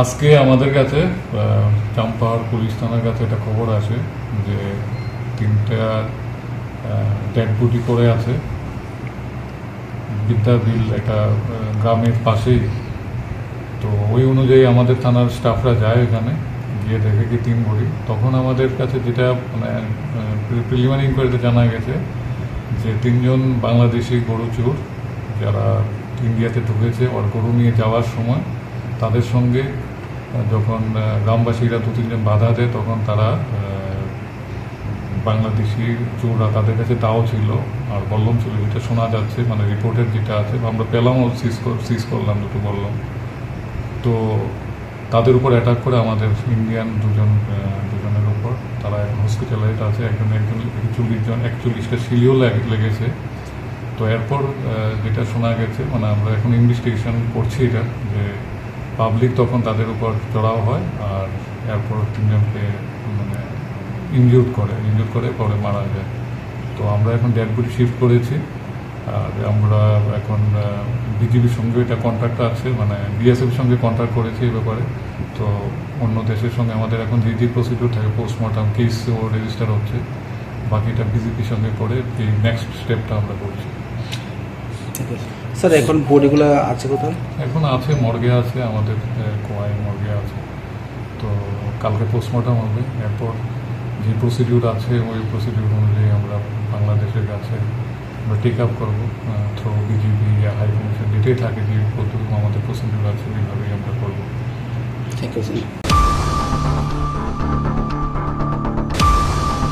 আজকে আমাদের কাছে চাম্পাহাড় পুলিশ থানার কাছে একটা খবর আছে যে তিনটা ডেড বডি পড়ে আছে। বিদ্যাবিল একটা গ্রামের পাশেই। তো ওই অনুযায়ী আমাদের থানার স্টাফরা যায় এখানে, গিয়ে দেখে কি তিন বডি। তখন আমাদের কাছে যেটা মানে প্রিলিমিনারি ইনকোয়ারিতে জানা গেছে যে তিনজন বাংলাদেশি গরু চোর, যারা ইন্ডিয়াতে ঢুকেছে আর গরু নিয়ে যাওয়ার সময় তাদের সঙ্গে, যখন গ্রামবাসীরা দু তিনজন বাধা দেয়, তখন তারা বাংলাদেশি চোররা তাদের কাছে তাও ছিল, আর বললাম ছিল, যেটা শোনা যাচ্ছে মানে রিপোর্টের যেটা আছে আমরা পেলামও সিজ সিজ করলাম দুটো বললাম। তো তাদের উপর অ্যাটাক করে আমাদের ইন্ডিয়ান দুজন দুজনের উপর। তারা এখন হসপিটালাইজ আছে, একজন একজন, একচল্লিশ জন, একচল্লিশটা সিলিও লেগেছে। তো এরপর যেটা শোনা গেছে মানে আমরা এখন ইনভেস্টিগেশন করছি এটা, যে পাবলিক তখন তাদের উপর চড়াও হয় আর এরপর তিনজনকে মানে ইনজিউর করে ইনজিউর করে পরে মারা যায়। তো আমরা এখন ডেড বডি শিফট করেছি। আর আমরা এখন বিজিবির সঙ্গে এটা কন্ট্যাক্ট আছে মানে বিএসএফের সঙ্গে কন্ট্রাক্ট করেছি এই ব্যাপারে। তো অন্য দেশের সঙ্গে আমাদের এখন যে যে প্রসিডিউর থাকে পোস্টমর্টম ও রেজিস্টার হচ্ছে। বাকিটা বিজেপির সঙ্গে করে এই নেক্সট স্টেপটা আমরা করছি। স্যার এখন বডিগুলো আছে কোথায়? এখন আছে মর্গে আছে আমাদের কোয়াই মর্গে আছে। তো কালকে পোস্টমর্টম হবে এরপর যে প্রসিডিউর আছে ওই প্রসিডিউর অনুযায়ী আমরা বাংলাদেশের কাছে আমরা টেক আপ করব থ্রু বিজিবি ইয়া হাই কমিশন যেটাই থাকে যে পদ্ধতি আমাদের প্রসিডিউর আছে ওইভাবেই আমরা করব। Thank you sir